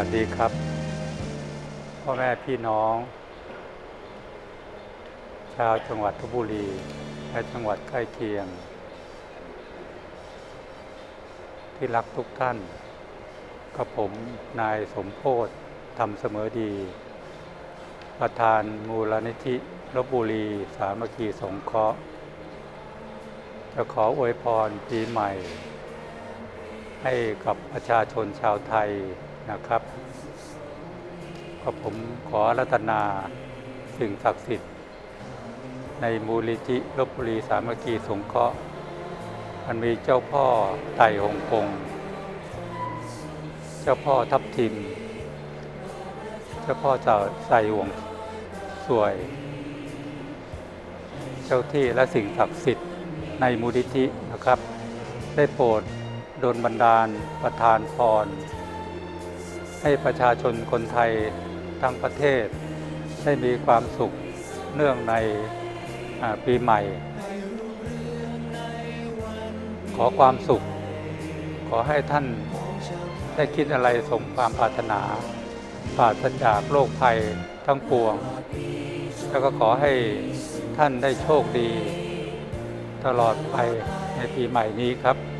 วัสดีครับ พ่อแม่พี่น้อง ชาวจังหวัดลบบุรี และจังหวัดใกล้เคียง ที่รักทุกท่านกับผมนายสมโพธทำเสมอดี ประธานมูลนิธิลบบุรี สามัคคีสงเคราะห์ จะขออวยพรปีใหม่ ให้กับประชาชนชาวไทย นะครับ ก็ผมขอรัตนาสิ่งศักดิ์สิทธิ์ ในมูลนิธิลบบุรีสามัคคีสงเคราะห์มันมีเจ้าพ่อไต่หงกง เจ้าพ่อทับทิม เจ้าพ่อเจ้าใส่ห่วงสวย เจ้าที่และสิ่งศักดิ์สิทธิ์ในมูลิธินะครับ ได้โปรดโดนบันดาลประทานพร ให้ประชาชนคนไทยทั้งประเทศ ได้มีความสุขเนื่องในปีใหม่ ขอความสุข ขอให้ท่านได้คิดอะไรสมความปรารถนาปราศจากโรคภัยทั้งปวง แล้วก็ขอให้ท่านได้โชคดี ตลอดไปในปีใหม่นี้ครับ